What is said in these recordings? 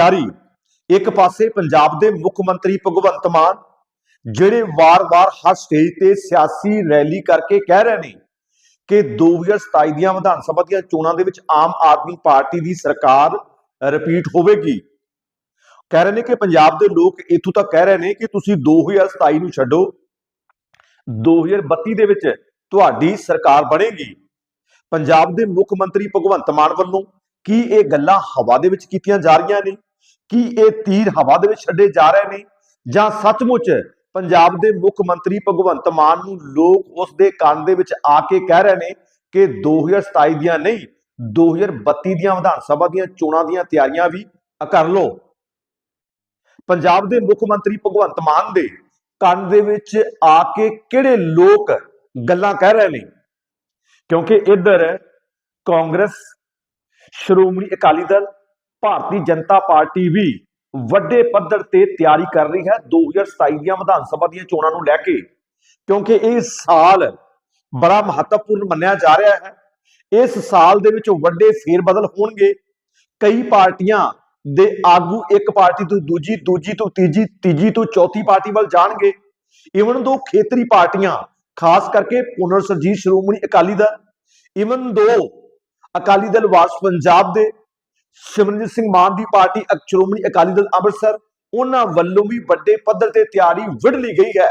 ਜਾਰੀ। ਇੱਕ ਪਾਸੇ ਪੰਜਾਬ ਦੇ ਮੁੱਖ ਮੰਤਰੀ ਭਗਵੰਤ ਮਾਨ, ਜਿਹੜੇ ਵਾਰ-ਵਾਰ ਹਰ ਸਟੇਜ ਤੇ ਸਿਆਸੀ ਰੈਲੀ ਕਰਕੇ ਕਹਿ ਰਹੇ ਨੇ ਕਿ 2027 ਦੀਆਂ ਵਿਧਾਨ ਸਭਾ ਦੀਆਂ ਚੋਣਾਂ ਦੇ ਵਿੱਚ ਆਮ ਆਦਮੀ ਪਾਰਟੀ ਦੀ ਸਰਕਾਰ ਰਿਪੀਟ ਹੋਵੇਗੀ। ਕਹਿ ਰਹੇ ਨੇ ਕਿ ਪੰਜਾਬ ਦੇ ਲੋਕ ਇਥੋਂ ਤੱਕ ਕਹਿ ਰਹੇ ਨੇ ਕਿ ਤੁਸੀਂ 2027 ਨੂੰ ਛੱਡੋ। 2032 ਦੇ ਵਿੱਚ ਤੁਹਾਡੀ ਸਰਕਾਰ ਬਣੇਗੀ। ਪੰਜਾਬ ਦੇ ਮੁੱਖ ਮੰਤਰੀ ਭਗਵੰਤ ਮਾਨ ਵੱਲੋਂ ਕੀ ਇਹ ਗੱਲਾਂ ਹਵਾ ਦੇ ਵਿੱਚ ਕੀਤੀਆਂ ਜਾ ਰਹੀਆਂ ਨੇ? ਕੀ ਇਹ ਤੀਰ ਹਵਾ ਦੇ ਵਿੱਚ ਛੱਡੇ ਜਾ ਰਹੇ ਨੇ ਜਾਂ ਸੱਚਮੁੱਚ ਪੰਜਾਬ ਦੇ ਮੁੱਖ ਮੰਤਰੀ ਭਗਵੰਤ ਮਾਨ ਨੂੰ ਲੋਕ ਉਸ ਦੇ ਕੰਨ ਦੇ ਵਿੱਚ ਆ ਕੇ ਕਹਿ ਰਹੇ ਨੇ ਕਿ 2027 ਦੀਆਂ ਨਹੀਂ 2032 ਦੀਆਂ ਵਿਧਾਨ ਸਭਾ ਦੀਆਂ ਚੋਣਾਂ ਦੀਆਂ ਤਿਆਰੀਆਂ ਵੀ ਕਰ ਲਓ। ਪੰਜਾਬ ਦੇ ਮੁੱਖ ਮੰਤਰੀ ਭਗਵੰਤ ਮਾਨ ਦੇ ਕੰਨ ਦੇ ਵਿੱਚ ਆ ਕੇ ਕਿਹੜੇ ਲੋਕ ਗੱਲਾਂ ਕਹਿ ਰਹੇ ਨੇ? ਕਿਉਂਕਿ ਇੱਧਰ ਕਾਂਗਰਸ, ਸ਼੍ਰੋਮਣੀ ਅਕਾਲੀ ਦਲ ਭਾਰਤੀ ਜਨਤਾ ਪਾਰਟੀ ਵੀ ਵੱਡੇ ਪੱਧਰ ਤੇ ਤਿਆਰੀ ਕਰ ਰਹੀ ਹੈ 2027 ਦੀਆਂ ਵਿਧਾਨ ਸਭਾ ਦੀਆਂ ਚੋਣਾਂ ਨੂੰ ਲੈ ਕੇ। ਕਿਉਂਕਿ ਇਹ ਸਾਲ ਬੜਾ ਮਹੱਤਵਪੂਰਨ ਮੰਨਿਆ ਜਾ ਰਿਹਾ ਹੈ। ਇਸ ਸਾਲ ਦੇ ਵਿੱਚ ਵੱਡੇ ਫੇਰ ਬਦਲ ਹੋਣਗੇ। ਕਈ ਪਾਰਟੀਆਂ ਦੇ ਆਗੂ ਇੱਕ ਪਾਰਟੀ ਤੋਂ ਦੂਜੀ ਦੂਜੀ ਤੋਂ ਤੀਜੀ ਤੀਜੀ ਤੋਂ ਚੌਥੀ ਪਾਰਟੀ ਵੱਲ ਜਾਣਗੇ। ਇਵਨ ਦੋ ਖੇਤਰੀ ਪਾਰਟੀਆਂ, ਖਾਸ ਕਰਕੇ ਪੁਨਰ ਸਰਜੀਤ ਸ਼੍ਰੋਮਣੀ ਅਕਾਲੀ ਦਲ, ਇਵਨ ਦੋ ਅਕਾਲੀ ਦਲ ਵਾਰਸ ਪੰਜਾਬ ਦੇ ਸਿਮਰਨਜੀਤ ਸਿੰਘ ਮਾਨ ਦੀ ਪਾਰਟੀ ਅਕ- ਸ਼੍ਰੋਮਣੀ ਅਕਾਲੀ ਦਲ ਅੰਮ੍ਰਿਤਸਰ ਉਹਨਾਂ ਵੱਲੋਂ ਵੀ ਵੱਡੇ ਪੱਧਰ ਤੇ ਤਿਆਰੀ ਵਿੜ ਲਈ ਗਈ ਹੈ।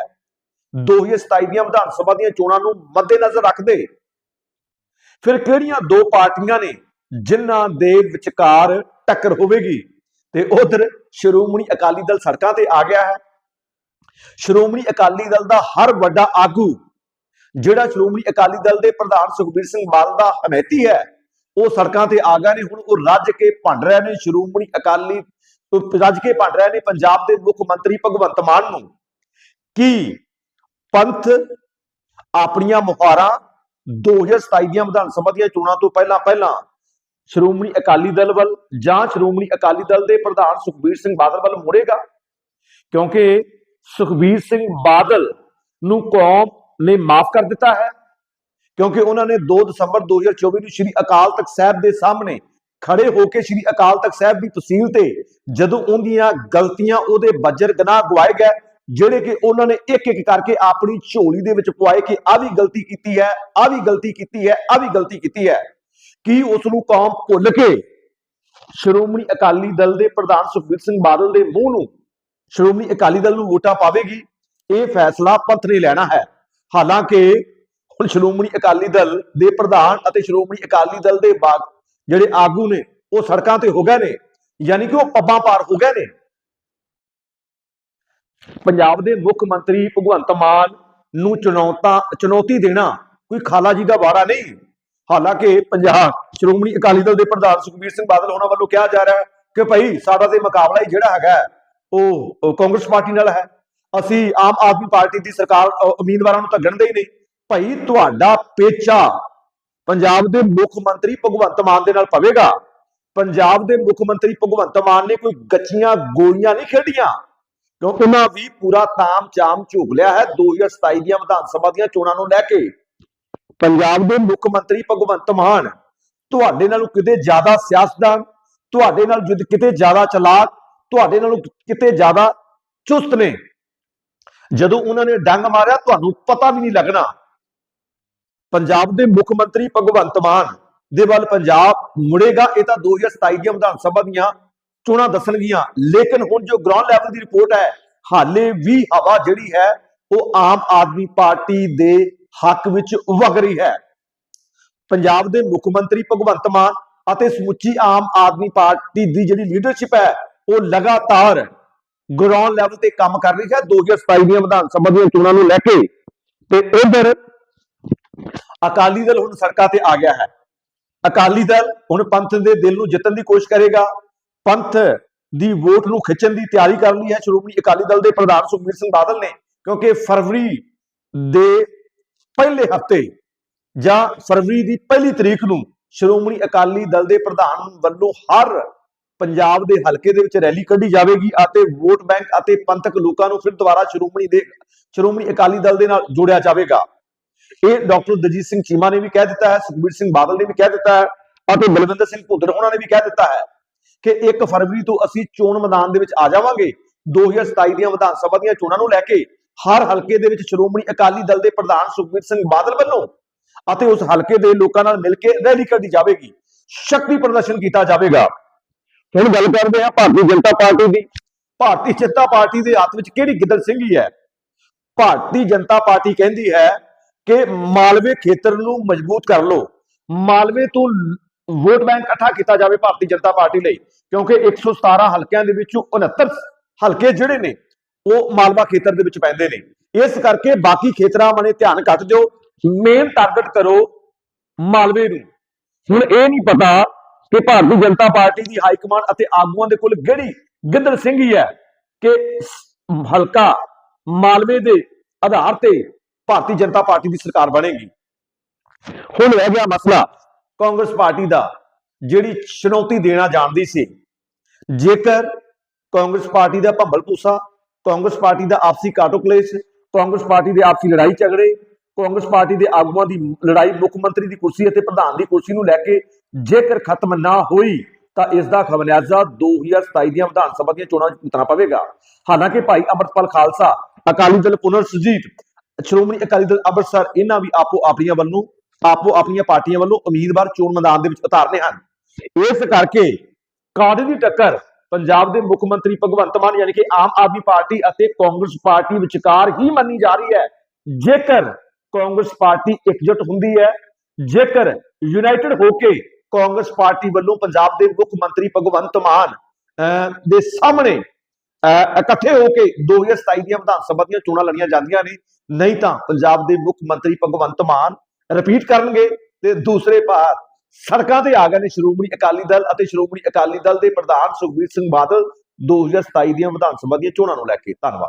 2027 ਦੀਆਂ ਵਿਧਾਨ ਸਭਾ ਦੀਆਂ ਚੋਣਾਂ ਨੂੰ ਮੱਦੇਨਜ਼ਰ ਰੱਖਦੇ ਫਿਰ ਕਿਹੜੀਆਂ ਦੋ ਪਾਰਟੀਆਂ ਨੇ ਜਿਨ੍ਹਾਂ ਦੇ ਵਿਚਕਾਰ ਟੱਕਰ ਹੋਵੇਗੀ? ਤੇ ਉਧਰ ਸ਼੍ਰੋਮਣੀ ਅਕਾਲੀ ਦਲ ਸੜਕਾਂ ਤੇ ਆ ਗਿਆ ਹੈ। ਸ਼੍ਰੋਮਣੀ ਅਕਾਲੀ ਦਲ ਦਾ ਹਰ ਵੱਡਾ ਆਗੂ ਜਿਹੜਾ ਸ਼੍ਰੋਮਣੀ ਅਕਾਲੀ ਦਲ ਦੇ ਪ੍ਰਧਾਨ ਸੁਖਬੀਰ ਸਿੰਘ ਬਾਦਲ ਦਾ ਹਮੈਤੀ ਹੈ ਉਹ ਸੜਕਾਂ ਤੇ ਆ ਗਏ ਨੇ। ਹੁਣ ਉਹ ਰੱਜ ਕੇ ਭੰਡ ਰਹੇ ਨੇ। ਸ਼੍ਰੋਮਣੀ ਅਕਾਲੀ ਰੱਜ ਕੇ ਭੰਡ ਰਹੇ ਨੇ। ਪੰਜਾਬ ਦੇ ਮੁੱਖ ਮੰਤਰੀ ਭਗਵੰਤ ਮਾਨ ਨੂੰ ਕੀ ਪੰਥ ਆਪਣੀਆਂ ਮੁਹਾਰਾਂ 2027 ਦੀਆਂ ਵਿਧਾਨ ਸਭਾ ਦੀਆਂ ਚੋਣਾਂ ਤੋਂ ਪਹਿਲਾਂ ਪਹਿਲਾਂ ਸ਼੍ਰੋਮਣੀ ਅਕਾਲੀ ਦਲ ਵੱਲ ਜਾਂ ਸ਼੍ਰੋਮਣੀ ਅਕਾਲੀ ਦਲ ਦੇ ਪ੍ਰਧਾਨ ਸੁਖਬੀਰ ਸਿੰਘ ਬਾਦਲ ਵੱਲ ਮੁੜੇਗਾ? ਕਿਉਂਕਿ ਸੁਖਬੀਰ ਸਿੰਘ ਬਾਦਲ ਨੂੰ ਕੌਮ ਨੇ ਮਾਫ ਕਰ ਦਿੱਤਾ ਹੈ। ਕਿਉਂਕਿ ਉਹਨਾਂ ਨੇ 2 ਦਸੰਬਰ 2024 ਨੂੰ ਸ੍ਰੀ ਅਕਾਲ ਤਖਤ ਸਾਹਿਬ ਦੇ ਸਾਹਮਣੇ ਖੜੇ ਹੋ ਕੇ ਸ੍ਰੀ ਅਕਾਲ ਤਖਤ ਸਾਹਿਬ ਦੀ ਤਸੀਲ ਤੇ ਜਦੋਂ ਉਹਦੀਆਂ ਗਲਤੀਆਂ ਉਹਦੇ ਬੱਜਰ ਗਨਾਹ ਗਵਾਏ ਗਏ, ਜਿਹੜੇ ਕਿ ਉਹਨਾਂ ਨੇ ਇੱਕ ਇੱਕ ਕਰਕੇ ਆਪਣੀ ਝੋਲੀ ਦੇ ਵਿੱਚ ਪਵਾਏ ਕਿ ਆ ਵੀ ਗਲਤੀ ਕੀਤੀ ਹੈ ਆ ਵੀ ਗਲਤੀ ਕੀਤੀ ਹੈ ਆ ਵੀ ਗਲਤੀ ਕੀਤੀ ਹੈ, ਕੀ ਉਸ ਨੂੰ ਕੌਮ ਭੁੱਲ ਕੇ ਸ਼੍ਰੋਮਣੀ ਅਕਾਲੀ ਦਲ ਦੇ ਪ੍ਰਧਾਨ ਸੁਖਬੀਰ ਸਿੰਘ ਬਾਦਲ ਦੇ ਮੂੰਹ ਨੂੰ ਸ਼੍ਰੋਮਣੀ ਅਕਾਲੀ ਦਲ ਨੂੰ ਵੋਟਾਂ ਪਾਵੇਗੀ? ਇਹ ਫੈਸਲਾ ਪੰਥ ਨੇ ਲੈਣਾ ਹੈ। ਹਾਲਾਂਕਿ ਹੁਣ ਸ਼੍ਰੋਮਣੀ ਅਕਾਲੀ ਦਲ ਦੇ ਪ੍ਰਧਾਨ ਅਤੇ ਸ਼੍ਰੋਮਣੀ ਅਕਾਲੀ ਦਲ ਦੇ ਬਾਗ ਜਿਹੜੇ ਆਗੂ ਨੇ, ਉਹ ਸੜਕਾਂ ਤੇ ਹੋ ਗਏ ਨੇ, ਯਾਨੀ ਕਿ ਉਹ ਪੱਬਾਂ ਪਾਰ ਹੋ ਗਏ ਨੇ। ਪੰਜਾਬ ਦੇ ਮੁੱਖ ਮੰਤਰੀ ਭਗਵੰਤ ਮਾਨ ਨੂੰ ਚੁਣੌਤਾ, ਚੁਣੌਤੀ ਦੇਣਾ ਕੋਈ ਖਾਲਾ ਜੀ ਦਾ ਵਾਰਾ ਨਹੀਂ। ਹਾਲਾਂਕਿ ਪੰਜਾਬ ਸ਼੍ਰੋਮਣੀ ਅਕਾਲੀ ਦਲ ਦੇ ਪ੍ਰਧਾਨ ਸੁਖਬੀਰ ਸਿੰਘ ਬਾਦਲ ਹੋਣਾ ਵੱਲੋਂ ਕਿਹਾ ਜਾ ਰਿਹਾ ਹੈ ਕਿ ਭਾਈ ਸਾਡਾ ਤੇ ਮੁਕਾਬਲਾ ਹੀ ਜਿਹੜਾ ਹੈਗਾ ਉਹ ਕਾਂਗਰਸ ਪਾਰਟੀ ਨਾਲ ਹੈ। ਅਸੀਂ ਆਮ ਆਦਮੀ ਪਾਰਟੀ ਦੀ ਸਰਕਾਰ ਉਮੀਦਵਾਰਾਂ ਨੂੰ ਤਾਂ ਗਿਣਦੇ ਹੀ ਨਹੀਂ। ਭਾਈ ਤੁਹਾਡਾ ਪੇਚਾ ਪੰਜਾਬ ਦੇ ਮੁੱਖ ਮੰਤਰੀ ਭਗਵੰਤ ਮਾਨ ਦੇ ਨਾਲ ਪਵੇਗਾ। ਪੰਜਾਬ ਦੇ ਮੁੱਖ ਮੰਤਰੀ ਭਗਵੰਤ ਮਾਨ ਨੇ ਕੋਈ ਗੱਚੀਆਂ ਗੋਲੀਆਂ ਨਹੀਂ ਖੇਡੀਆਂ, ਕਿਉਂਕਿ ਉਹਨਾਂ ਵੀ ਪੂਰਾ ਤਾਮ ਚਾਮ ਝੂਕ ਲਿਆ ਹੈ 2027 ਦੀਆਂ ਵਿਧਾਨ ਸਭਾ ਦੀਆਂ ਚੋਣਾਂ ਨੂੰ ਲੈ ਕੇ। ਪੰਜਾਬ ਦੇ ਮੁੱਖ ਮੰਤਰੀ ਭਗਵੰਤ ਮਾਨ ਤੁਹਾਡੇ ਨਾਲੋਂ ਕਿਤੇ ਜ਼ਿਆਦਾ ਸਿਆਸਤਦਾਨ, ਤੁਹਾਡੇ ਨਾਲ ਜੁਦ ਕਿਤੇ ਜ਼ਿਆਦਾ ਚਲਾਕ, ਤੁਹਾਡੇ ਨਾਲੋਂ ਕਿਤੇ ਜ਼ਿਆਦਾ ਚੁਸਤ ਨੇ। ਜਦੋਂ ਉਹਨਾਂ ਨੇ ਡੰਗ ਮਾਰਿਆ, ਤੁਹਾਨੂੰ ਪਤਾ ਵੀ ਨਹੀਂ ਲੱਗਣਾ ਪੰਜਾਬ ਦੇ ਮੁੱਖ ਮੰਤਰੀ ਭਗਵੰਤ ਮਾਨ ਦੇ ਵੱਲ ਪੰਜਾਬ ਮੁੜੇਗਾ, ਇਹ ਤਾਂ 2027 ਦੀਆਂ ਵਿਧਾਨ ਸਭਾ ਦੀਆਂ ਚੋਣਾਂ ਦੱਸਣਗੀਆਂ। ਲੇਕਿਨ ਹੁਣ ਜੋ ਗਰਾਊਂਡ ਲੈਵਲ ਦੀ ਰਿਪੋਰਟ ਹੈ, ਹਾਲੇ ਵੀ ਹਵਾ ਜਿਹੜੀ ਹੈ, ਉਹ ਆਮ ਆਦਮੀ ਪਾਰਟੀ ਦੇ ਹੱਕ ਵਿੱਚ ਵਗ ਰਹੀ ਹੈ। ਪੰਜਾਬ ਦੇ ਮੁੱਖ ਮੰਤਰੀ ਭਗਵੰਤ ਮਾਨ ਅਤੇ ਸਮੁੱਚੀ ਆਮ ਆਦਮੀ ਪਾਰਟੀ ਦੀ ਜਿਹੜੀ ਲੀਡਰਸ਼ਿਪ ਹੈ, ਉਹ ਲਗਾਤਾਰ ਗਰਾਊਂਡ ਲੈਵਲ ਤੇ ਕੰਮ ਕਰ ਰਹੀ ਹੈ। 2027 ਦੀਆਂ ਵਿਧਾਨ ਸਭਾ ਦੀਆਂ ਚੋਣਾਂ ਨੂੰ ਲੈ ਕੇ ਤੇ ਉਧਰ ਅਕਾਲੀ ਦਲ ਹੁਣ ਸੜਕਾਂ ਤੇ ਆ ਗਿਆ ਹੈ। ਅਕਾਲੀ ਦਲ ਹੁਣ ਪੰਥ ਦੇ ਦਿਲ ਨੂੰ ਜਿੱਤਣ ਦੀ ਕੋਸ਼ਿਸ਼ ਕਰੇਗਾ। ਪੰਥ ਦੀ ਵੋਟ ਨੂੰ ਖਿੱਚਣ ਦੀ ਤਿਆਰੀ ਕਰ ਲਈ ਹੈ। ਸ਼੍ਰੋਮਣੀ ਅਕਾਲੀ ਦਲ ਦੇ ਪ੍ਰਧਾਨ ਸੁਖਬੀਰ ਸਿੰਘ ਬਾਦਲ ਨੇ, ਕਿਉਂਕਿ ਫਰਵਰੀ ਦੇ ਪਹਿਲੇ ਹਫ਼ਤੇ ਜਾਂ ਫਰਵਰੀ ਦੀ ਪਹਿਲੀ ਤਰੀਕ ਨੂੰ ਸ਼੍ਰੋਮਣੀ ਅਕਾਲੀ ਦਲ ਦੇ ਪ੍ਰਧਾਨ ਵੱਲੋਂ ਹਰ ਪੰਜਾਬ ਦੇ ਹਲਕੇ ਦੇ ਵਿੱਚ ਰੈਲੀ ਕੱਢੀ ਜਾਵੇਗੀ ਅਤੇ ਵੋਟ ਬੈਂਕ ਅਤੇ ਪੰਥਕ ਲੋਕਾਂ ਨੂੰ ਫਿਰ ਦੁਬਾਰਾ ਸ਼੍ਰੋਮਣੀ ਦੇ ਸ਼੍ਰੋਮਣੀ ਅਕਾਲੀ ਦਲ ਦੇ ਨਾਲ ਜੋੜਿਆ ਜਾਵੇਗਾ। ਇਹ ਡਾਕਟਰ ਦਜੀਤ ਸਿੰਘ ਚੀਮਾ ਨੇ ਵੀ ਕਹਿ ਦਿੱਤਾ ਹੈ ਸੁਖਬੀਰ ਸਿੰਘ ਬਾਦਲ ਨੇ ਵੀ ਕਹਿ ਦਿੱਤਾ ਹੈ ਅਤੇ ਬਲਵਿੰਦਰ ਸਿੰਘ ਭੁੱਦਰ ਉਹਨਾਂ ਨੇ ਵੀ ਕਹਿ ਦਿੱਤਾ ਹੈ ਕਿ 1 ਫਰਵਰੀ ਤੋਂ ਅਸੀਂ ਚੋਣ ਮੈਦਾਨ ਦੇ ਵਿੱਚ ਆ ਜਾਵਾਂਗੇ। 2027 ਦੀਆਂ ਵਿਧਾਨ ਸਭਾ ਦੀਆਂ ਚੋਣਾਂ ਨੂੰ ਲੈ ਕੇ ਹਰ ਹਲਕੇ ਦੇ ਵਿੱਚ ਸ਼੍ਰੋਮਣੀ ਅਕਾਲੀ ਦਲ ਦੇ ਪ੍ਰਧਾਨ ਸੁਖਬੀਰ ਸਿੰਘ ਬਾਦਲ ਵੱਲੋਂ ਅਤੇ ਉਸ ਹਲਕੇ ਦੇ ਲੋਕਾਂ ਨਾਲ ਮਿਲ ਕੇ ਰੈਲੀ ਕੱਢੀ ਜਾਵੇਗੀ। ਸ਼ਕਤੀ ਪ੍ਰਦਰਸ਼ਨ ਕੀਤਾ ਜਾਵੇਗਾ। ਹੁਣ ਗੱਲ ਕਰਦੇ ਹਾਂ ਭਾਰਤੀ ਜਨਤਾ ਪਾਰਟੀ ਦੀ। ਭਾਰਤੀ ਜਨਤਾ ਪਾਰਟੀ ਦੇ ਹੱਥ ਵਿੱਚ ਕਿਹੜੀ ਗਿੱਦੜ ਸਿੰਘੀ ਹੈ? ਭਾਰਤੀ ਜਨਤਾ ਪਾਰਟੀ ਕਹਿੰਦੀ ਹੈ ਕਿ ਮਾਲਵੇ ਖੇਤਰ ਨੂੰ ਮਜ਼ਬੂਤ ਕਰ ਲਓ। ਮਾਲਵੇ ਤੋਂ ਵੋਟ ਬੈਂਕ ਇਕੱਠਾ ਕੀਤਾ ਜਾਵੇ ਭਾਰਤੀ ਜਨਤਾ ਪਾਰਟੀ ਲਈ, ਕਿਉਂਕਿ 117 ਹਲਕਿਆਂ ਦੇ ਵਿੱਚੋਂ 69 ਹਲਕੇ ਜਿਹੜੇ ਨੇ, ਉਹ ਮਾਲਵਾ ਖੇਤਰ ਦੇ ਵਿੱਚ ਪੈਂਦੇ ਨੇ। ਇਸ ਕਰਕੇ ਬਾਕੀ ਖੇਤਰਾਂ ਬਣੇ ਧਿਆਨ ਘੱਟ ਦਿਓ। ਮੇਨ ਟਾਰਗੇਟ ਕਰੋ ਮਾਲਵੇ ਨੂੰ। ਹੁਣ ਇਹ ਨਹੀਂ ਪਤਾ ਕਿ ਭਾਰਤੀ ਜਨਤਾ ਪਾਰਟੀ ਦੀ ਹਾਈ ਕਮਾਂਡ ਅਤੇ ਆਗੂਆਂ ਦੇ ਕੋਲ ਕਿਹੜੀ ਗਿੱਦੜ ਸਿੰਘੀ ਹੈ ਕਿ ਹਲਕਾ ਮਾਲਵੇ ਦੇ ਆਧਾਰ ਤੇ ਭਾਰਤੀ ਜਨਤਾ ਪਾਰਟੀ ਦੀ ਸਰਕਾਰ ਬਣੇਗੀ। ਹੁਣ ਰਹਿ ਗਿਆ ਮਸਲਾ ਕਾਂਗਰਸ ਪਾਰਟੀ ਦਾ, ਜਿਹੜੀ ਚੁਣੌਤੀ ਦੇਣਾ ਜਾਣਦੀ ਸੀ। ਜੇਕਰ ਕਾਂਗਰਸ ਪਾਰਟੀ ਦਾ ਭੰਬਲ ਪੂਸਾ ਕਾਂਗਰਸ ਪਾਰਟੀ ਦਾ ਆਪਸੀ ਕਾਟੋ ਕਾਂਗਰਸ ਪਾਰਟੀ ਦੇ ਆਪਸੀ ਲੜਾਈ ਝਗੜੇ, ਕਾਂਗਰਸ ਪਾਰਟੀ ਦੇ ਆਗੂਆਂ ਦੀ ਲੜਾਈ ਮੁੱਖ ਮੰਤਰੀ ਦੀ ਕੁਰਸੀ ਅਤੇ ਪ੍ਰਧਾਨ ਦੀ ਕੁਰਸੀ ਨੂੰ ਲੈ ਕੇ ਜੇਕਰ ਖਤਮ ਨਾ ਹੋਈ, ਤਾਂ ਇਸ ਦਾ ਖਮਿਆਜ਼ਾ 2027 ਦੀਆਂ ਵਿਧਾਨ ਸਭਾ ਦੀਆਂ ਚੋਣਾਂ ਵਿੱਚ ਉਤਰਨਾ ਪਵੇਗਾ। ਹਾਲਾਂਕਿ ਭਾਈ ਅਮਰਪਾਲ ਖਾਲਸਾ, ਅਕਾਲੀ ਦਲ ਪੁਨਰ ਸੁਜੀਤ ਸ਼੍ਰੋਮਣੀ ਅਕਾਲੀ ਦਲ ਅੰਮ੍ਰਿਤਸਰ ਇਹਨਾਂ ਵੀ ਆਪੋ ਆਪਣੀਆਂ ਵੱਲੋਂ ਆਪੋ ਆਪਣੀਆਂ ਪਾਰਟੀਆਂ ਵੱਲੋਂ ਉਮੀਦਵਾਰ ਚੋਣ ਮੈਦਾਨ ਦੇ ਵਿੱਚ ਉਤਾਰਨੇ ਹਨ। ਇਸ ਕਰਕੇ ਕਾਦੇ ਦੀ ਟੱਕਰ ਪੰਜਾਬ ਦੇ ਮੁੱਖ ਮੰਤਰੀ ਭਗਵੰਤ ਮਾਨ ਯਾਨੀ ਕਿ ਆਮ ਆਦਮੀ ਪਾਰਟੀ ਅਤੇ ਕਾਂਗਰਸ ਪਾਰਟੀ ਵਿਚਕਾਰ ਹੀ ਮੰਨੀ ਜਾ ਰਹੀ ਹੈ। ਜੇਕਰ ਕਾਂਗਰਸ ਪਾਰਟੀ ਇਕਜੁੱਟ ਹੁੰਦੀ ਹੈ ਜੇਕਰ ਯੂਨਾਈਟਿਡ ਹੋ ਕੇ ਕਾਂਗਰਸ ਪਾਰਟੀ ਵੱਲੋਂ ਪੰਜਾਬ ਦੇ ਮੁੱਖ ਮੰਤਰੀ ਭਗਵੰਤ ਮਾਨ ਅਹ, ਦੇ ਸਾਹਮਣੇ ਇਕੱਠੇ ਹੋ ਕੇ 2027 ਦੀਆਂ ਵਿਧਾਨ ਸਭਾ ਦੀਆਂ ਚੋਣਾਂ ਲੜੀਆਂ ਜਾਂਦੀਆਂ ਨੇ। ਨਹੀਂ ਤਾਂ ਪੰਜਾਬ ਦੇ ਮੁੱਖ ਮੰਤਰੀ ਭਗਵੰਤ ਮਾਨ ਰਿਪੀਟ ਕਰਨਗੇ ਤੇ ਦੂਸਰੇ ਪਾਰ ਸੜਕਾਂ ਤੇ ਆ ਗਏ ਨੇ ਸ਼੍ਰੋਮਣੀ ਅਕਾਲੀ ਦਲ ਅਤੇ ਸ਼੍ਰੋਮਣੀ ਅਕਾਲੀ ਦਲ ਦੇ ਪ੍ਰਧਾਨ ਸੁਖਬੀਰ ਸਿੰਘ ਬਾਦਲ 2027 ਦੀਆਂ ਵਿਧਾਨ ਸਭਾ ਦੀਆਂ ਚੋਣਾਂ ਨੂੰ ਲੈ ਕੇ। ਧੰਨਵਾਦ।